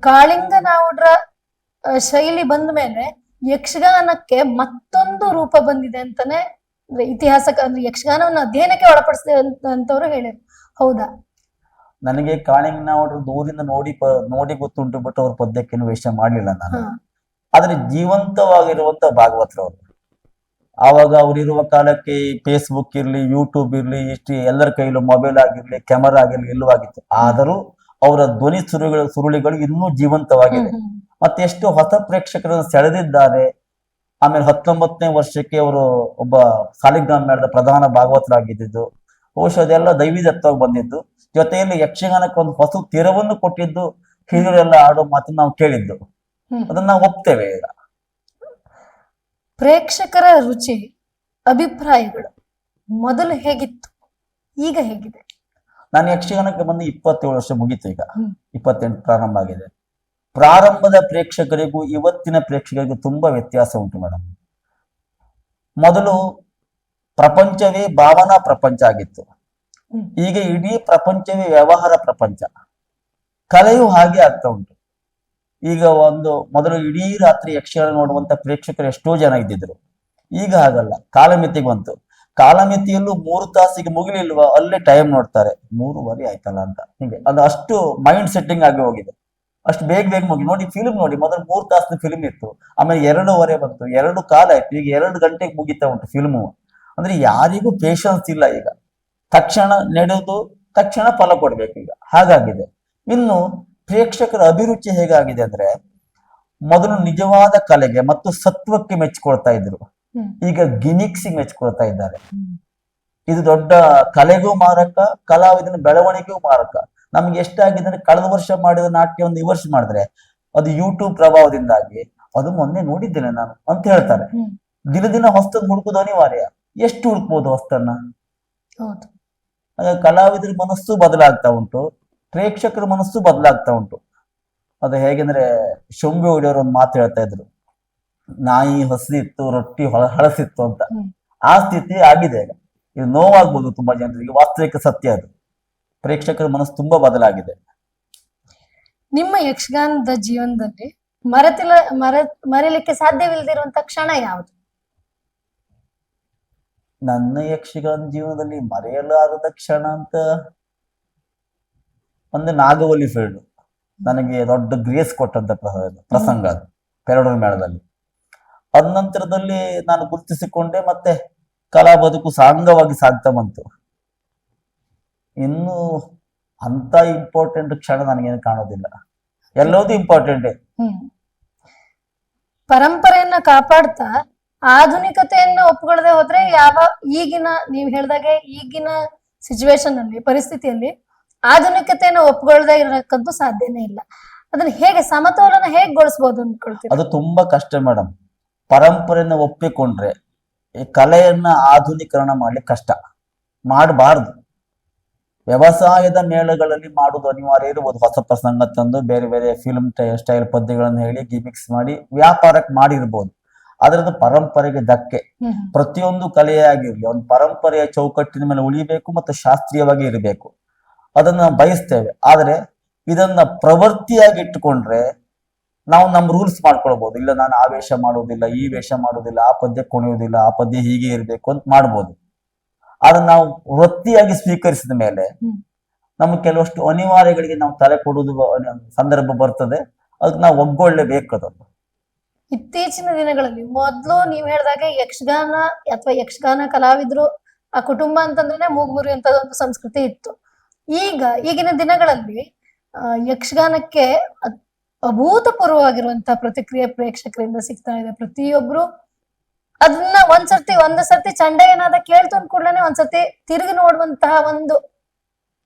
B: ಕಾಳಿಂಗ ನಾವುಡ್ರ ಶೈಲಿ ಬಂದ ಮೇಲೆ ಯಕ್ಷಗಾನಕ್ಕೆ ಮತ್ತೊಂದು ರೂಪ ಬಂದಿದೆ ಅಂತಾನೆ ಅಂದ್ರೆ ಅಂದ್ರೆ ಯಕ್ಷಗಾನವನ್ನು ಅಧ್ಯಯನಕ್ಕೆ ಒಳಪಡಿಸಿದೆ ಅಂತ ಅಂತವ್ರು ಹೇಳಿದ್ರು. ಹೌದಾ?
C: ನನಗೆ ಕಾಳಿಂಗ ನಾವುಡ್ರ ದೂರಿಂದ ನೋಡಿ ನೋಡಿ ಗೊತ್ತುಂಟು ಬಿಟ್ಟು ಅವ್ರ ಪದ್ಯಕ್ಕೆ ವೇಷ ಮಾಡ್ಲಿಲ್ಲ ನಾನು. ಆದ್ರೆ ಜೀವಂತವಾಗಿರುವಂತ ಭಾಗವತರವರು ಅವರು. ಆವಾಗ ಅವರಿರುವ ಕಾಲಕ್ಕೆ ಫೇಸ್ಬುಕ್ ಇರ್ಲಿ ಯೂಟ್ಯೂಬ್ ಇರ್ಲಿ ಇಷ್ಟು ಎಲ್ಲರ ಕೈಲೂ ಮೊಬೈಲ್ ಆಗಿರ್ಲಿ ಕ್ಯಾಮರಾ ಆಗಿರ್ಲಿ ಇಲ್ಲವಾಗಿತ್ತು ಆದರೂ ಅವರ ಧ್ವನಿ ಸುರುಳಿಗಳು ಸುರುಳಿಗಳು ಇನ್ನೂ ಜೀವಂತವಾಗಿದೆ. ಮತ್ತೆ ಎಷ್ಟು ಹೊಸ ಪ್ರೇಕ್ಷಕರನ್ನು ಸೆಳೆದಿದ್ದಾರೆ. ಆಮೇಲೆ ಹತ್ತೊಂಬತ್ತನೇ ವರ್ಷಕ್ಕೆ ಅವರು ಒಬ್ಬ ಸಾಲಿಗ್ರಾಮ ಮೇಳದ ಪ್ರಧಾನ ಭಾಗವತರಾಗಿದ್ದು ಬಹುಶಃ ಅದೆಲ್ಲ ದೈವಿದತ್ವವಾಗಿ ಬಂದಿದ್ದು. ಜೊತೆಯಲ್ಲಿ ಯಕ್ಷಗಾನಕ್ಕೆ ಒಂದು ಹೊಸ ತೀರವನ್ನು ಕೊಟ್ಟಿದ್ದು ಹಿರಿಯರೆಲ್ಲ ಆಡೋ ಮಾತನ್ನು ನಾವು ಕೇಳಿದ್ದು. ಅದನ್ನ ನಾವು ಒಪ್ತೇವೆ ಈಗ.
B: ಪ್ರೇಕ್ಷಕರ ರುಚಿ ಅಭಿಪ್ರಾಯಗಳು ಮೊದಲು ಹೇಗಿತ್ತು? ಈಗ ಹೇಗಿದೆ?
C: ನಾನು ಯಕ್ಷಗಾನಕ್ಕೆ ಬಂದು ಇಪ್ಪತ್ತೇಳು ವರ್ಷ ಮುಗೀತು ಈಗ. ಇಪ್ಪತ್ತೆಂಟು ಪ್ರಾರಂಭ ಆಗಿದೆ. ಪ್ರಾರಂಭದ ಪ್ರೇಕ್ಷಕರಿಗೂ ಇವತ್ತಿನ ಪ್ರೇಕ್ಷಕರಿಗೂ ತುಂಬಾ ವ್ಯತ್ಯಾಸ ಉಂಟು ಮೇಡಮ್ ಮೊದಲು ಪ್ರಪಂಚವೇ ಭಾವನಾ ಪ್ರಪಂಚ ಆಗಿತ್ತು. ಈಗ ಇಡೀ ಪ್ರಪಂಚವೇ ವ್ಯವಹಾರ ಪ್ರಪಂಚ. ಕಲೆಯು ಹಾಗೆ ಆಗ್ತಾ ಉಂಟು. ಈಗ ಒಂದು ಮೊದಲು ಇಡೀ ರಾತ್ರಿ ಯಕ್ಷಗಾನ ನೋಡುವಂತ ಪ್ರೇಕ್ಷಕರು ಎಷ್ಟೋ ಜನ ಇದ್ದಿದ್ರು. ಈಗ ಹಾಗಲ್ಲ. ಕಾಲಮಿತಿ ಬಂತು. ಕಾಲಮಿತಿಯಲ್ಲೂ ಮೂರು ತಾಸಿಗೆ ಮುಗಿಲಿಲ್ವ? ಅಲ್ಲೇ ಟೈಮ್ ನೋಡ್ತಾರೆ. ಮೂರುವರೆ ಆಯ್ತಲ್ಲ ಅಂತ. ಹಿಂಗೆ. ಅದು ಅಷ್ಟು ಮೈಂಡ್ ಸೆಟ್ಟಿಂಗ್ ಆಗಿ ಹೋಗಿದೆ. ಅಷ್ಟು ಬೇಗ ಬೇಗ ಮುಗಿ, ನೋಡಿ ಫಿಲ್ಮ್ ನೋಡಿ. ಮೊದಲು ಮೂರು ತಾಸಿನ ಫಿಲ್ಮ್ ಇತ್ತು. ಆಮೇಲೆ ಎರಡೂವರೆ ಬಂತು. ಎರಡು ಕಾಲ ಆಯ್ತು. ಈಗ ಎರಡು ಗಂಟೆಗೆ ಮುಗಿತಾ ಉಂಟು ಫಿಲ್ಮು ಅಂದ್ರೆ ಯಾರಿಗೂ ಪೇಶನ್ಸ್ ಇಲ್ಲ ಈಗ. ತಕ್ಷಣ ನಡೆದು ತಕ್ಷಣ ಫಲ ಕೊಡ್ಬೇಕು ಈಗ. ಹಾಗಾಗಿದೆ. ಇನ್ನು ಪ್ರೇಕ್ಷಕರ ಅಭಿರುಚಿ ಹೇಗಾಗಿದೆ ಅಂದ್ರೆ ಮೊದಲು ನಿಜವಾದ ಕಲೆಗೆ ಮತ್ತು ಸತ್ವಕ್ಕೆ ಮೆಚ್ಚಿಕೊಳ್ತಾ ಇದ್ರು. ಈಗ ಗಿಮಿಕ್ಸಿಗೆ ಮೆಚ್ಚಿಕೊಳ್ತಾ ಇದ್ದಾರೆ. ಇದು ದೊಡ್ಡ ಕಲೆಗೂ ಮಾರಕ ಕಲಾವಿದನ ಬೆಳವಣಿಗೆಗೂ ಮಾರಕ. ನಮ್ಗೆ ಎಷ್ಟಾಗಿದೆ ಅಂದ್ರೆ ಕಳೆದ ವರ್ಷ ಮಾಡಿದ ನಾಟ್ಯ ಒಂದು ಈ ವರ್ಷ ಮಾಡಿದ್ರೆ ಅದು ಯೂಟ್ಯೂಬ್ ಪ್ರಭಾವದಿಂದಾಗಿ ಅದು ಮೊನ್ನೆ ನೋಡಿದ್ದೇನೆ ನಾನು ಅಂತ ಹೇಳ್ತಾರೆ. ದಿನ ದಿನ ಹೊಸ್ತದ್ ಹುಡುಕುದು ಅನಿವಾರ್ಯ. ಎಷ್ಟು ಹುಡುಕ್ಬೋದು ಹೊಸ್ತನ್ನ ಕಲಾವಿದರ ಮನಸ್ಸು ಬದಲಾಗ್ತಾ ಉಂಟು. ಪ್ರೇಕ್ಷಕರ ಮನಸ್ಸು ಬದಲಾಗ್ತಾ ಉಂಟು. ಅದು ಹೇಗೆಂದ್ರೆ ಶೊಂಬೆ ಹೊಡೆಯವರು ಒಂದು ಮಾತು ಹೇಳ್ತಾ ಇದ್ರು. ನಾಯಿ ಹಸಿತ್ತು ರೊಟ್ಟಿ ಹೊಳ ಹಳಸಿತ್ತು ಅಂತ. ಆ ಸ್ಥಿತಿ ಆಗಿದೆ ಈಗ. ಇದು ನೋವಾಗ್ಬೋದು ತುಂಬಾ ಜನರಿಗೆ. ವಾಸ್ತವಿಕ ಸತ್ಯ ಅದು. ಪ್ರೇಕ್ಷಕರ ಮನಸ್ಸು ತುಂಬಾ ಬದಲಾಗಿದೆ.
B: ನಿಮ್ಮ ಯಕ್ಷಗಾನದ ಜೀವನದಲ್ಲಿ ಮರೆತಿಲ್ಲ ಮರ ಮರೀಲಿಕ್ಕೆ ಸಾಧ್ಯವಿಲ್ಲದಿರುವಂತ ಕ್ಷಣ ಯಾವುದು?
C: ನನ್ನ ಯಕ್ಷಗಾನ ಜೀವನದಲ್ಲಿ ಮರೆಯಲಾರದ ಕ್ಷಣ ಅಂತ ಒಂದು ನಾಗವಲ್ಲಿ ಫೀಲ್ಡ್ ನನಗೆ ದೊಡ್ಡ ಗ್ರೇಸ್ ಕೊಟ್ಟಂತ ಪ್ರ- ಪ್ರಸಂಗ ಅದು, ಪೆರಡೂರು ಮೇಳದಲ್ಲಿ. ಅದ ನಂತರದಲ್ಲಿ ನಾನು ಗುರುತಿಸಿಕೊಂಡೆ ಮತ್ತೆ ಕಲಾ ಬದುಕು ಸಾಂಗವಾಗಿ ಸಾಗ್ತಾ ಬಂತು. ಇನ್ನು ಅಂತ ಇಂಪಾರ್ಟೆಂಟ್ ಕ್ಷಣ ನನಗೇನು ಕಾಣೋದಿಲ್ಲ. ಎಲ್ಲವೂ ಇಂಪಾರ್ಟೆಂಟ್
B: ಪರಂಪರೆಯನ್ನ ಕಾಪಾಡ್ತಾ ಆಧುನಿಕತೆಯನ್ನ ಒಪ್ಕೊಳ್ಳದೆ ಹೋದ್ರೆ ಯಾವ ಈಗಿನ, ನೀವು ಹೇಳ್ದಾಗೆ ಈಗಿನ ಸಿಚುವೇಶನ್ ಅಲ್ಲಿ, ಪರಿಸ್ಥಿತಿಯಲ್ಲಿ ಆಧುನಿಕತೆಯನ್ನ ಒಪ್ಕೊಳ್ದೆ ಇರಕ್ಕಂತೂ ಸಾಧ್ಯನೇ ಇಲ್ಲ. ಅದನ್ನ ಹೇಗೆ ಸಮತೋಲನ ಹೇಗೆ ಗೊಳಿಸಬಹುದು ಅನ್ಕೊಳ್ತೀವಿ
C: ಅದು ತುಂಬಾ ಕಷ್ಟ ಮೇಡಮ್. ಪರಂಪರೆಯನ್ನ ಒಪ್ಪಿಕೊಂಡ್ರೆ ಈ ಕಲೆಯನ್ನ ಆಧುನೀಕರಣ ಮಾಡ್ಲಿಕ್ಕೆ ಕಷ್ಟ. ಮಾಡಬಾರ್ದು. ವ್ಯವಸಾಯದ ಮೇಳಗಳಲ್ಲಿ ಮಾಡುವುದು ಅನಿವಾರ್ಯ ಇರಬಹುದು ಹೊಸ ಪ್ರಸಂಗ ತಂದು ಬೇರೆ ಬೇರೆ ಫಿಲ್ಮ್ ಸ್ಟೈಲ್ ಪದ್ಯಗಳನ್ನು ಹೇಳಿ ಗಿಮಿಕ್ಸ್ ಮಾಡಿ ವ್ಯಾಪಾರಕ್ಕೆ ಮಾಡಿರ್ಬೋದು. ಅದರದ್ದು ಪರಂಪರೆಗೆ ಧಕ್ಕೆ. ಪ್ರತಿಯೊಂದು ಕಲೆಯೇ ಆಗಿರ್ಲಿ ಒಂದು ಪರಂಪರೆಯ ಚೌಕಟ್ಟಿನ ಮೇಲೆ ಉಳಿಬೇಕು ಮತ್ತು ಶಾಸ್ತ್ರೀಯವಾಗಿ ಇರಬೇಕು. ಅದನ್ನ ನಾವು ಬಯಸ್ತೇವೆ. ಆದರೆ ಇದನ್ನ ಪ್ರವೃತ್ತಿಯಾಗಿ ಇಟ್ಟುಕೊಂಡ್ರೆ ನಾವು ನಮ್ಮ ರೂಲ್ಸ್ ಮಾಡ್ಕೊಳ್ಬಹುದು ಇಲ್ಲ ನಾನು ಆ ವೇಷ ಮಾಡೋದಿಲ್ಲ ಈ ವೇಷ ಮಾಡೋದಿಲ್ಲ ಆ ಪದ್ಯ ಕುಣಿಯೋದಿಲ್ಲ ಆ ಪದ್ಯ ಹೀಗೆ ಇರಬೇಕು ಅಂತ ಮಾಡ್ಬೋದು. ಆದ್ರೆ ನಾವು ವೃತ್ತಿಯಾಗಿ ಸ್ವೀಕರಿಸಿದ ಮೇಲೆ
B: ನಮ್ಮ
C: ನಮ್ಗೆ ಕೆಲವಷ್ಟು ಅನಿವಾರ್ಯಗಳಿಗೆ ನಾವು ತಲೆ ಕೊಡುವುದು ಸಂದರ್ಭ ಬರ್ತದೆ. ಅದಕ್ಕೆ ನಾವು ಒಗ್ಗೊಳ್ಳೇಬೇಕು ಅದನ್ನು.
B: ಇತ್ತೀಚಿನ ದಿನಗಳಲ್ಲಿ ಮೊದಲು ನೀವ್ ಹೇಳಿದಾಗ ಯಕ್ಷಗಾನ ಅಥವಾ ಯಕ್ಷಗಾನ ಕಲಾವಿದ್ರು ಆ ಕುಟುಂಬ ಅಂತಂದ್ರೆ ಮೂಗುರಿ ಅಂತ ಒಂದು ಸಂಸ್ಕೃತಿ ಇತ್ತು. ಈಗ ಈಗಿನ ದಿನಗಳಲ್ಲಿ ಯಕ್ಷಗಾನಕ್ಕೆ ಅಭೂತಪೂರ್ವವಾಗಿರುವಂತಹ ಪ್ರತಿಕ್ರಿಯೆ ಪ್ರೇಕ್ಷಕರಿಂದ ಸಿಗ್ತಾ ಇದೆ. ಪ್ರತಿಯೊಬ್ರು ಅದನ್ನ ಒಂದ್ಸರ್ತಿ ಒಂದ್ ಸರ್ತಿ ಚಂಡ ಏನಾದ ಕೇಳ್ತು ಅಂದ ಕೂಡಲೇ ಒಂದ್ಸರ್ತಿ ತಿರುಗಿ ನೋಡುವಂತಹ ಒಂದು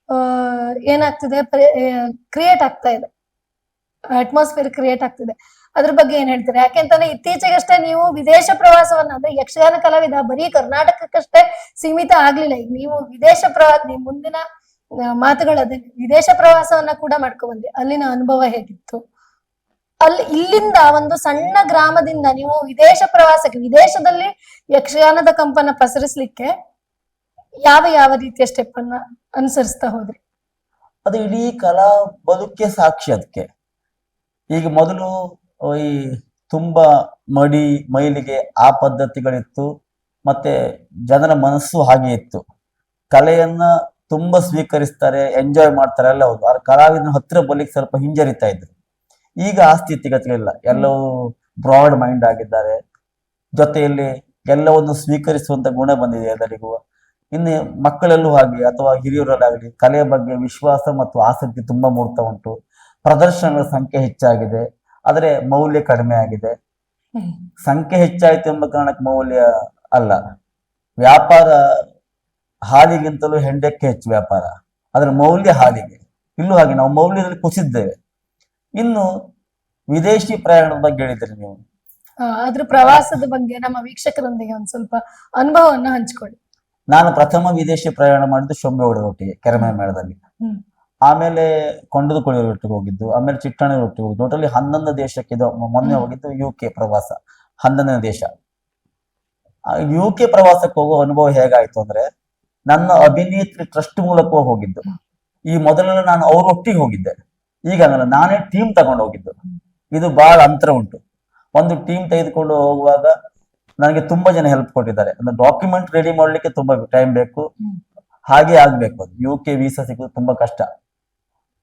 B: ಅಹ್ ಏನಾಗ್ತಿದೆ ಕ್ರಿಯೇಟ್ ಆಗ್ತಾ ಇದೆ. ಅಟ್ಮಾಸ್ಫಿಯರ್ ಕ್ರಿಯೇಟ್ ಆಗ್ತಿದೆ. ಅದ್ರ ಬಗ್ಗೆ ಏನ್ ಹೇಳ್ತೀರಾ? ಯಾಕೆಂತಾನೆ ಇತ್ತೀಚೆಗಷ್ಟೇ ನೀವು ವಿದೇಶ ಪ್ರವಾಸವನ್ನ ಅಂದ್ರೆ ಯಕ್ಷಗಾನ ಕಲಾವಿದ ಬರೀ ಕರ್ನಾಟಕಕ್ಕಷ್ಟೇ ಸೀಮಿತ ಆಗ್ಲಿಲ್ಲ. ಈಗ ನೀವು ವಿದೇಶ ಪ್ರವಾಸ ಮುಂದಿನ ಮಾತುಗಳದೇ ವಿದೇಶ ಪ್ರವಾಸವನ್ನ ಕೂಡ ಮಾಡ್ಕೊಂಡ್ಬಂದ್ರಿ ಅಲ್ಲಿನ ಅನುಭವ ಹೇಗಿತ್ತು? ಅಲ್ಲಿ ಇಲ್ಲಿಂದ ಒಂದು ಸಣ್ಣ ಗ್ರಾಮದಿಂದ ನೀವು ವಿದೇಶ ಪ್ರವಾಸಕ್ಕೆ, ವಿದೇಶದಲ್ಲಿ ಯಕ್ಷಗಾನದ ಕಂಪನ ಪಸರಿಸ್ಲಿಕ್ಕೆ ಯಾವ ಯಾವ ರೀತಿಯ ಸ್ಟೆಪ್ ಅನ್ನ ಅನುಸರಿಸ್ತಾ ಹೋದ್ರಿ?
C: ಅದು ಇಡೀ ಕಲಾ ಬದುಕೆ ಸಾಕ್ಷಿ ಅದಕ್ಕೆ ಈಗ ಮೊದಲು ಈ ತುಂಬಾ ಮಡಿ, ಮೈಲಿಗೆ ಆ ಪದ್ಧತಿಗಳಿತ್ತು. ಮತ್ತೆ ಜನರ ಮನಸ್ಸು ಹಾಗೆ ಇತ್ತು. ಕಲೆಯನ್ನ ತುಂಬಾ ಸ್ವೀಕರಿಸ್ತಾರೆ ಎಂಜಾಯ್ ಮಾಡ್ತಾರೆ ಎಲ್ಲ ಹೌದು ಆ ಕಲಾವಿದನ ಹತ್ರ ಬರ್ಲಿಕ್ಕೆ ಸ್ವಲ್ಪ ಹಿಂಜರಿತಾ ಇದ್ರು. ಈಗ ಆ ಸ್ಥಿತಿಗತಿಗಳಿಲ್ಲ ಎಲ್ಲವೂ ಬ್ರಾಡ್ ಮೈಂಡ್ ಆಗಿದ್ದಾರೆ. ಜೊತೆಯಲ್ಲಿ ಎಲ್ಲವನ್ನು ಸ್ವೀಕರಿಸುವಂತ ಗುಣ ಬಂದಿದೆ ಎಲ್ಲರಿಗೂ ಇನ್ನು ಮಕ್ಕಳಲ್ಲೂ ಹಾಗೆ ಅಥವಾ ಹಿರಿಯರಲ್ಲಾಗಲಿ ಕಲೆಯ ಬಗ್ಗೆ ವಿಶ್ವಾಸ ಮತ್ತು ಆಸಕ್ತಿ ತುಂಬಾ ಮೂಡ್ತಾ ಉಂಟು. ಪ್ರದರ್ಶನಗಳ ಸಂಖ್ಯೆ ಹೆಚ್ಚಾಗಿದೆ. ಆದರೆ ಮೌಲ್ಯ ಕಡಿಮೆ ಆಗಿದೆ. ಸಂಖ್ಯೆ ಹೆಚ್ಚಾಯಿತು ಎಂಬ ಕಾರಣಕ್ಕೆ ಮೌಲ್ಯ ಅಲ್ಲ. ವ್ಯಾಪಾರ ಹಾಲಿಗಿಂತಲೂ ಹೆಂಡಕ್ಕೆ ಹೆಚ್ಚು ವ್ಯಾಪಾರ. ಅದರ ಮೌಲ್ಯ ಹಾಲಿಗೆ. ಇಲ್ಲೂ ಹಾಗೆ ನಾವು ಮೌಲ್ಯದಲ್ಲಿ ಕುಸಿದ್ದೇವೆ ಇನ್ನು ವಿದೇಶಿ ಪ್ರಯಾಣದ ಬಗ್ಗೆ ಹೇಳಿದ್ರಿ ನೀವು.
B: ಅದ್ರ ಪ್ರವಾಸದ ಬಗ್ಗೆ ನಮ್ಮ ವೀಕ್ಷಕರೊಂದಿಗೆ ಒಂದ್ ಸ್ವಲ್ಪ ಅನುಭವವನ್ನು ಹಂಚಿಕೊಳ್ಳಿ.
C: ನಾನು ಪ್ರಥಮ ವಿದೇಶಿ ಪ್ರಯಾಣ ಮಾಡಿದ್ದು ಶೊಂಬೆಗೌಡರೊಟ್ಟಿಗೆ ಕೆರೆಮನೆ ಮೇಳದಲ್ಲಿ.
B: ಹ್ಮ್.
C: ಆಮೇಲೆ ಕೊಂಡದಕೊಳ್ಳಿ ರೊಟ್ಟಿಗೆ ಹೋಗಿದ್ದು ಆಮೇಲೆ ಚಿಟ್ಟಣ ರೊಟ್ಟಿಗೆ ಹೋಗಿದ್ದು. ಟೋಟಲಿ ಹನ್ನೊಂದು ದೇಶಕ್ಕೆ ಇದು ಮೊನ್ನೆ ಹೋಗಿದ್ದು ಯು ಕೆ ಪ್ರವಾಸ. ಹನ್ನೊಂದನೇ ದೇಶ. ಯು ಕೆ ಪ್ರವಾಸಕ್ಕೆ ಹೋಗೋ ಅನುಭವ ಹೇಗಾಯ್ತು ಅಂದ್ರೆ ನನ್ನ ಅಭಿನೇತ್ರಿ ಟ್ರಸ್ಟ್ ಮೂಲಕ ಹೋಗಿದ್ದು. ಈ ಮೊದಲೆಲ್ಲ ನಾನು ಅವರೊಟ್ಟಿಗೆ ಹೋಗಿದ್ದೆ. ಈಗ ನಾನು ಟೀಮ್ ತಗೊಂಡು ಹೋಗಿದ್ದು. ಇದು ಬಹಳ ಅಂತರ ಉಂಟು. ಒಂದು ಟೀಮ್ ತೆಗೆದುಕೊಂಡು ಹೋಗುವಾಗ ನನಗೆ ತುಂಬಾ ಜನ ಹೆಲ್ಪ್ ಕೊಟ್ಟಿದ್ದಾರೆ. ಅಂದ್ರೆ ಡಾಕ್ಯುಮೆಂಟ್ ರೆಡಿ ಮಾಡ್ಲಿಕ್ಕೆ ತುಂಬಾ ಟೈಮ್ ಬೇಕು. ಹಾಗೆ ಆಗ್ಬೇಕು ಯು ಕೆ ವೀಸಾ ಸಿಗೋದು ತುಂಬಾ ಕಷ್ಟ.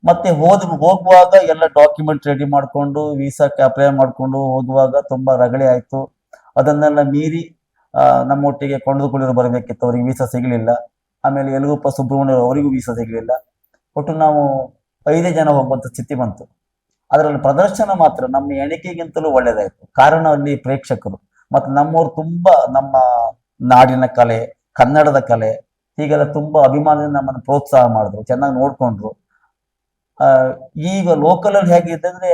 C: ಮತ್ತೆ ಹೋದ್ ಹೋಗುವಾಗ ಎಲ್ಲ ಡಾಕ್ಯುಮೆಂಟ್ ರೆಡಿ ಮಾಡ್ಕೊಂಡು ವೀಸಾಕ್ಕೆ ಅಪ್ಲೈ ಮಾಡ್ಕೊಂಡು ಹೋಗುವಾಗ ತುಂಬಾ ರಗಳೆ ಆಯ್ತು. ಅದನ್ನೆಲ್ಲ ಮೀರಿ ನಮ್ಮೊಟ್ಟಿಗೆ ಕೊಂಡುಕೊಂಡಿರು ಬರಬೇಕಿತ್ತು. ಅವರಿಗೆ ವೀಸಾ ಸಿಗಲಿಲ್ಲ. ಆಮೇಲೆ ಯಲಗುಪ್ಪ ಸುಬ್ರಹ್ಮಣ್ಯ ಅವರಿಗೂ ವೀಸಾ ಸಿಗಲಿಲ್ಲ. ಒಟ್ಟು ನಾವು ಐದೇ ಜನ ಹೋಗುವಂಥ ಸ್ಥಿತಿ ಬಂತು. ಅದರಲ್ಲಿ ಪ್ರದರ್ಶನ ಮಾತ್ರ ನಮ್ಮ ಎಣಿಕೆಗಿಂತಲೂ ಒಳ್ಳೇದಾಯ್ತು. ಕಾರಣ ಅಲ್ಲಿ ಪ್ರೇಕ್ಷಕರು. ಮತ್ತು ನಮ್ಮವರು ತುಂಬ ನಮ್ಮ ನಾಡಿನ ಕಲೆ, ಕನ್ನಡದ ಕಲೆ, ಹೀಗೆಲ್ಲ ತುಂಬ ಅಭಿಮಾನದಿಂದ ನಮ್ಮನ್ನು ಪ್ರೋತ್ಸಾಹ ಮಾಡಿದ್ರು. ಚೆನ್ನಾಗಿ ನೋಡ್ಕೊಂಡ್ರು. ಈಗ ಲೋಕಲಲ್ಲಿ ಹೇಗಿದೆ ಅಂದ್ರೆ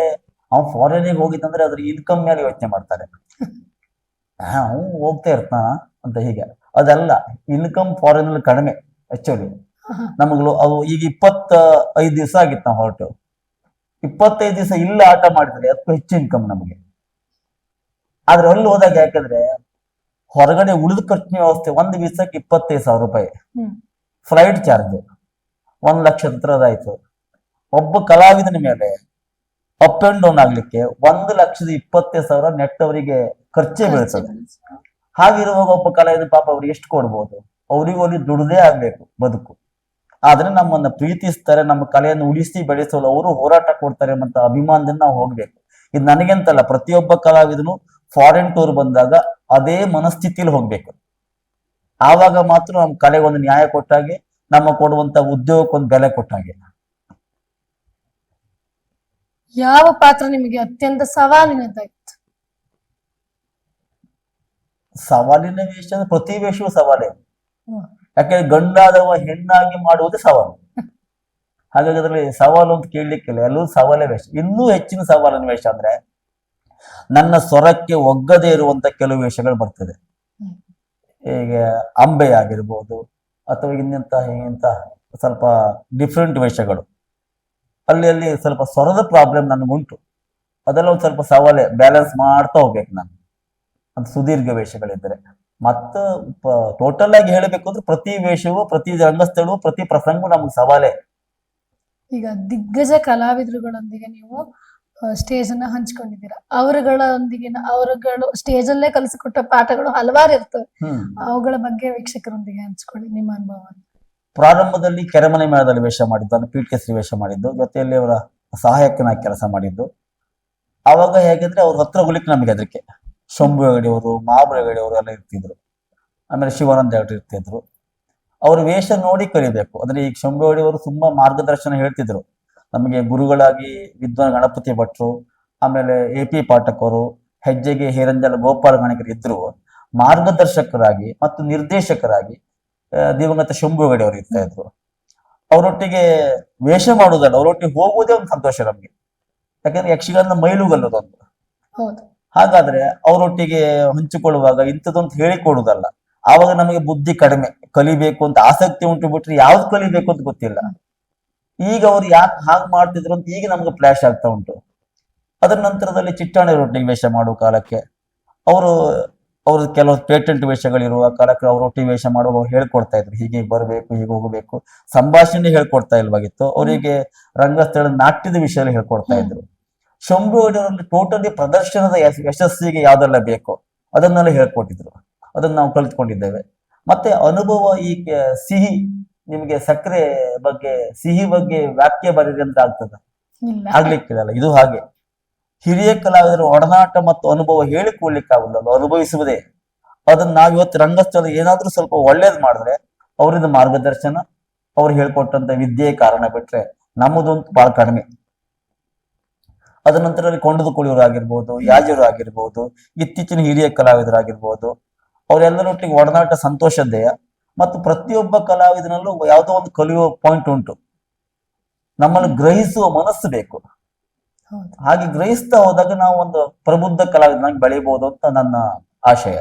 C: ಅವ್ನು ಫಾರಿನಿಗೆ ಹೋಗಿದ್ದಂದ್ರೆ ಅದ್ರ ಇನ್ಕಮ್ ಮೇಲೆ ಯೋಚನೆ ಮಾಡ್ತಾರೆ. ಹಾ ಹೋಗ್ತಾ ಇರ್ತಾನ ಅಂತ ಹೀಗೆ. ಅದಲ್ಲ ಇನ್ಕಮ್ ಫಾರಿನ್ ಅಲ್ಲಿ ಕಡಿಮೆ ಆಕ್ಚುಲಿ ನಮಗ್ಲು ಅವು ಈಗ ಇಪ್ಪತ್ತ ಐದು ದಿವಸ ಆಗಿತ್ತು ನಾವು ಹೊರಟು. ಇಪ್ಪತ್ತೈದು ದಿವಸ ಇಲ್ಲ ಆಟ ಮಾಡಿದ್ರೆ ಅದಕ್ಕೂ ಹೆಚ್ಚು ಇನ್ಕಮ್ ನಮಗೆ. ಆದ್ರೆ ಅಲ್ಲಿ ಹೋದಾಗ ಯಾಕಂದ್ರೆ ಹೊರಗಡೆ ಉಳಿದ ಖರ್ಚಿನ ವ್ಯವಸ್ಥೆ ಒಂದು ದಿವಸಕ್ಕೆ ಇಪ್ಪತ್ತೈದು ಸಾವಿರ ರೂಪಾಯಿ. ಫ್ಲೈಟ್ ಚಾರ್ಜ್ ಒಂದ್ ಲಕ್ಷ ಹತ್ರದಾಯ್ತು. ಒಬ್ಬ ಕಲಾವಿದನ ಮೇಲೆ ಅಪ್ ಅಂಡ್ ಡೌನ್ ಆಗ್ಲಿಕ್ಕೆ ಒಂದು ಲಕ್ಷದ ಇಪ್ಪತ್ತೈದು ಸಾವಿರ ನೆಟ್ ಅವರಿಗೆ ಖರ್ಚೇ ಬೀಳ್ತದೆ. ಹಾಗಿರುವಾಗ ಒಬ್ಬ ಕಲಾವಿದ ಪಾಪ ಅವ್ರಿಗೆ ಎಷ್ಟು ಕೊಡ್ಬೋದು? ಅವರಿಗೂ ಅಲ್ಲಿ ದುಡ್ದೇ ಆಗ್ಬೇಕು ಬದುಕು. ಆದ್ರೆ ನಮ್ಮನ್ನ ಪ್ರೀತಿಸ್ತಾರೆ ನಮ್ಮ ಕಲೆಯನ್ನು ಉಳಿಸಿ ಬೆಳೆಸಲು ಅವರು ಹೋರಾಟ ಕೊಡ್ತಾರೆ ಮತ್ತು ಅಭಿಮಾನದಿಂದ ನಾವು ಹೋಗ್ಬೇಕು. ಇದು ನನಗೆಂತಲ್ಲ ಪ್ರತಿಯೊಬ್ಬ ಕಲಾವಿದನು ಫಾರಿನ್ ಟೂರ್ ಬಂದಾಗ ಅದೇ ಮನಸ್ಥಿತಿಲಿ ಹೋಗ್ಬೇಕು. ಆವಾಗ ಮಾತ್ರ ನಮ್ಮ ಕಲೆಗೆ ಒಂದು ನ್ಯಾಯ ಕೊಟ್ಟಾಗೆ ನಮ್ಮ ಕೊಡುವಂತ ಉದ್ಯೋಗಕ್ಕೊಂದು ಬೆಲೆ ಕೊಟ್ಟಾಗೆ.
B: ಯಾವ ಪಾತ್ರ ನಿಮಗೆ ಅತ್ಯಂತ ಸವಾಲಿನದ್ದಾಗಿತ್ತು
C: ಸವಾಲಿನ ವೇಷ ಅಂದ್ರೆ ಪ್ರತಿ ವೇಷವೂ ಸವಾಲೇ. ಯಾಕೆಂದ್ರೆ ಗಂಡಾದವ ಹೆಣ್ಣಾಗಿ ಮಾಡುವುದು ಸವಾಲು. ಹಾಗಾಗಿ ಅದರಲ್ಲಿ ಸವಾಲು ಅಂತ ಕೇಳಲಿಕ್ಕಿಲ್ಲ. ಎಲ್ಲರೂ ಸವಾಲೇ ವೇಷ. ಇನ್ನೂ ಹೆಚ್ಚಿನ ಸವಾಲಿನ ವೇಷ ಅಂದ್ರೆ ನನ್ನ ಸ್ವರಕ್ಕೆ ಒಗ್ಗದೇ ಇರುವಂತ ಕೆಲವು ವೇಷಗಳು ಬರ್ತದೆ. ಈಗ ಅಂಬೆ ಆಗಿರ್ಬೋದು ಅಥವಾ ಇನ್ನಂತ ಇಂತ ಸ್ವಲ್ಪ ಡಿಫ್ರೆಂಟ್ ವೇಷಗಳು. ಅಲ್ಲಿ ಅಲ್ಲಿ ಸ್ವಲ್ಪ ಸ್ವರದ ಪ್ರಾಬ್ಲಮ್ ನನಗುಂಟು. ಅದೆಲ್ಲ ಒಂದು ಸ್ವಲ್ಪ ಸವಾಲೇ. ಬ್ಯಾಲೆನ್ಸ್ ಮಾಡ್ತಾ ಹೋಗ್ಬೇಕು ನಾನು. ಅದು ಸುದೀರ್ಘ ವೇಷಗಳಿದ್ರೆ ಮತ್ತ ಟೋಟಲ್ ಆಗಿ ಹೇಳಬೇಕು ಅಂದ್ರೆ ಪ್ರತಿ ವೇಷವು ಪ್ರತಿ ರಂಗಸ್ಥಳವು ಪ್ರತಿ ಪ್ರಸಂಗವು ನಮ್ಗೆ ಸವಾಲೇ.
B: ಈಗ ದಿಗ್ಗಜ ಕಲಾವಿದರುಗಳೊಂದಿಗೆ ನೀವು ಸ್ಟೇಜ್ ಅನ್ನ ಹಂಚ್ಕೊಂಡಿದ್ದೀರಾ. ಅವರುಗಳೊಂದಿಗಿನ ಅವರುಗಳು ಸ್ಟೇಜ್ ಅಲ್ಲೇ ಕಲಿಸಿಕೊಟ್ಟ ಪಾಠಗಳು ಹಲವಾರು ಇರ್ತವೆ. ಅವುಗಳ ಬಗ್ಗೆ ವೀಕ್ಷಕರೊಂದಿಗೆ ಹಂಚ್ಕೊಳ್ಳಿ ನಿಮ್ಮ ಅನುಭವ
C: ಪ್ರಾರಂಭದಲ್ಲಿ ಕೆರೆಮನೆ ಮೇಳದಲ್ಲಿ ವೇಷ ಮಾಡಿದ್ದು ಅಂದ್ರೆ ಪೀಠ ಕೇಸರಿ ವೇಷ ಮಾಡಿದ್ದು ಜೊತೆಯಲ್ಲಿ ಅವರ ಸಹಾಯಕನಾಗಿ ಕೆಲಸ ಮಾಡಿದ್ದು. ಅವಾಗ ಹೇಗಿದ್ರೆ ಅವ್ರ ಹತ್ರ ಹೋಗ್ಲಿಕ್ಕೆ ನಮಗೆ ಅದಕ್ಕೆ ಶಂಭು ಹೆಗಡೆಯವರು ಅವರು ಹೆಗಡೆಯವರು ಹೆಗಡೆ ಎಲ್ಲ ಇರ್ತಿದ್ರು. ಆಮೇಲೆ ಶಿವಾನಂದ ಹೆಗಡೆ ಇರ್ತಿದ್ರು. ಅವ್ರ ವೇಷ ನೋಡಿ ಕಲಿಬೇಕು. ಅಂದ್ರೆ ಈಗ ಶಂಭು ಹೆಗಡೆಯವರು ತುಂಬಾ ಮಾರ್ಗದರ್ಶನ ಹೇಳ್ತಿದ್ರು. ನಮಗೆ ಗುರುಗಳಾಗಿ ವಿದ್ವಾನ್ ಗಣಪತಿ ಭಟ್ರು, ಆಮೇಲೆ ಎ ಪಿ ಪಾಠಕ್ ಅವರು ಹೆಜ್ಜೆಗೆ ಹೇರಂಜಲ ಗೋಪಾಲ ಗಣಕರು ಇದ್ರು. ಮಾರ್ಗದರ್ಶಕರಾಗಿ ಮತ್ತು ನಿರ್ದೇಶಕರಾಗಿ ದಿವಂಗತ ಶಂಭು ಹೆಗಡೆ ಇರ್ತಾ ಇದ್ರು. ಅವರೊಟ್ಟಿಗೆ ವೇಷ ಮಾಡುವುದಲ್ಲ, ಅವರೊಟ್ಟಿಗೆ ಹೋಗುವುದೇ ಒಂದು ಸಂತೋಷ ನಮ್ಗೆ. ಯಾಕಂದ್ರೆ ಯಕ್ಷಗಾನ ಮೈಲುಗಲ್ಲದೊಂದು. ಹಾಗಾದ್ರೆ ಅವರೊಟ್ಟಿಗೆ ಹಂಚಿಕೊಳ್ಳುವಾಗ ಇಂಥದ್ದೊಂದು ಹೇಳಿಕೊಡುವುದಲ್ಲ. ಆವಾಗ ನಮಗೆ ಬುದ್ಧಿ ಕಡಿಮೆ. ಕಲಿಬೇಕು ಅಂತ ಆಸಕ್ತಿ ಉಂಟು ಬಿಟ್ರೆ ಯಾವ್ದು ಕಲಿಬೇಕು ಅಂತ ಗೊತ್ತಿಲ್ಲ. ಈಗ ಅವ್ರು ಯಾಕೆ ಹಾಗೆ ಮಾಡ್ತಿದ್ರು ಅಂತ ಈಗ ನಮ್ಗೆ ಫ್ಲಾಶ್ ಆಗ್ತಾ ಉಂಟು. ಅದರ ನಂತರದಲ್ಲಿ ಚಿಟ್ಟಾಣಿಯರೊಟ್ಟಿಗೆ ವೇಷ ಮಾಡುವ ಕಾಲಕ್ಕೆ ಅವರು ಅವ್ರ ಕೆಲವು ಪೇಟೆಂಟ್ ವೇಷಗಳಿರುವ ಕಾಲಕ್ಕೆ ಅವರೊಟ್ಟಿಗೆ ವೇಷ ಮಾಡುವ ಅವ್ರು ಹೇಳ್ಕೊಡ್ತಾ ಇದ್ರು. ಹೀಗೆ ಬರಬೇಕು ಹೀಗೆ ಹೋಗಬೇಕು. ಸಂಭಾಷಣೆ ಹೇಳ್ಕೊಡ್ತಾ ಇಲ್ವಾಗಿತ್ತು. ಅವರಿಗೆ ರಂಗಸ್ಥಳ ನಾಟ್ಯದ ವಿಷಯ ಹೇಳ್ಕೊಡ್ತಾ ಇದ್ರು. ಶಂಭು ಅವರಲ್ಲಿ ಟೋಟಲಿ ಪ್ರದರ್ಶನದ ಯಶ್- ಯಶಸ್ಸಿಗೆ ಯಾವ್ದೆಲ್ಲ ಬೇಕೋ ಅದನ್ನೆಲ್ಲ ಹೇಳ್ಕೊಟ್ಟಿದ್ರು. ಅದನ್ನ ನಾವು ಕಲಿತ್ಕೊಂಡಿದ್ದೇವೆ. ಮತ್ತೆ ಅನುಭವ ಈ ಸಿಹಿ ನಿಮಗೆ ಸಕ್ಕರೆ ಬಗ್ಗೆ ಸಿಹಿ ಬಗ್ಗೆ ವ್ಯಾಖ್ಯೆ ಬರೀರಿ ಅಂತ ಆಗ್ತದ? ಆಗ್ಲಿಕ್ಕಿಲ್ಲ ಇದು ಹಾಗೆ. ಹಿರಿಯ ಕಲಾವಿದರು ಒಡನಾಟ ಮತ್ತು ಅನುಭವ ಹೇಳಿಕೊಳ್ಳಿಕ್ಕಾಗಲ್ಲ ಅನುಭವಿಸುವುದೇ. ಅದನ್ನ ನಾವ್ ಇವತ್ತು ರಂಗಸ್ಥಳ ಏನಾದ್ರೂ ಸ್ವಲ್ಪ ಒಳ್ಳೇದ್ ಮಾಡಿದ್ರೆ ಅವರಿಂದ ಮಾರ್ಗದರ್ಶನ ಅವ್ರು ಹೇಳ್ಕೊಟ್ಟಂತ ವಿದ್ಯೆ ಕಾರಣ ಬಿಟ್ರೆ ನಮ್ಮದೊಂದು ಬಹಳ ಕಡಿಮೆ. ಅದ ನಂತರ ಕೊಂಡದ ಕುಳಿಯವರಾಗಿರ್ಬೋದು ಯಾಜರು ಆಗಿರ್ಬೋದು ಇತ್ತೀಚಿನ ಹಿರಿಯ ಕಲಾವಿದರಾಗಿರ್ಬೋದು ಅವರೆಲ್ಲರೊಟ್ಟಿಗೆ ಒಡನಾಟ ಸಂತೋಷದ್ದೆಯ ಮತ್ತು ಪ್ರತಿಯೊಬ್ಬ ಕಲಾವಿದನಲ್ಲೂ ಯಾವುದೋ ಒಂದು ಕಲಿಯುವ ಪಾಯಿಂಟ್ ಉಂಟು. ನಮ್ಮನ್ನು ಗ್ರಹಿಸುವ ಮನಸ್ಸು ಬೇಕು. ಹಾಗೆ ಗ್ರಹಿಸ್ತಾ ಹೋದಾಗ ನಾವು ಒಂದು ಪ್ರಬುದ್ಧ ಕಲಾವಿದನಾಗಿ ಬೆಳೆಯಬಹುದು ಅಂತ ನನ್ನ ಆಶಯ.